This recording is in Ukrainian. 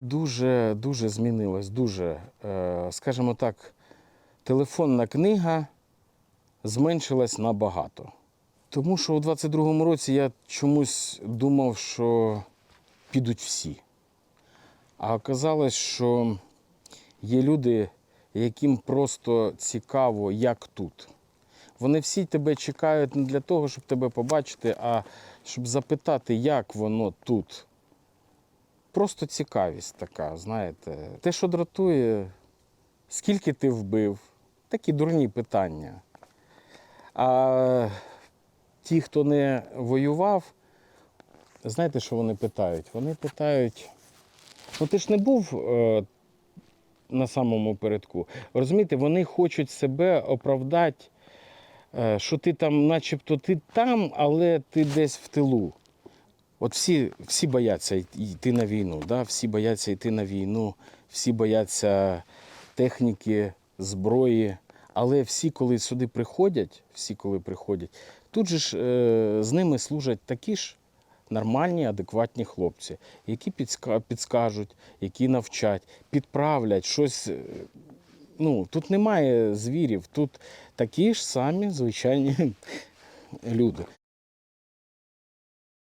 Дуже дуже змінилось. Дуже, Е, скажімо так, телефонна книга зменшилась набагато. Тому що у 22-му році я чомусь думав, що підуть всі. А оказалось, що є люди, яким просто цікаво, як тут. Вони всі тебе чекають не для того, щоб тебе побачити, а щоб запитати, як воно тут. Просто цікавість така, знаєте. Те, що дратує, скільки ти вбив, такі дурні питання. А ті, хто не воював, знаєте, що вони питають? Вони питають, ну ти ж не був е, на самому передку. Розумієте, вони хочуть себе оправдати, е, що ти там, начебто ти там, але ти десь в тилу. От всі, всі бояться йти на війну, да? всі бояться йти на війну, всі бояться техніки, зброї. Але всі, коли сюди приходять, всі, коли приходять, тут же ж е, з ними служать такі ж нормальні, адекватні хлопці, які підскажуть, які навчать, підправлять щось. е, Ну, тут немає звірів, тут такі ж самі звичайні люди.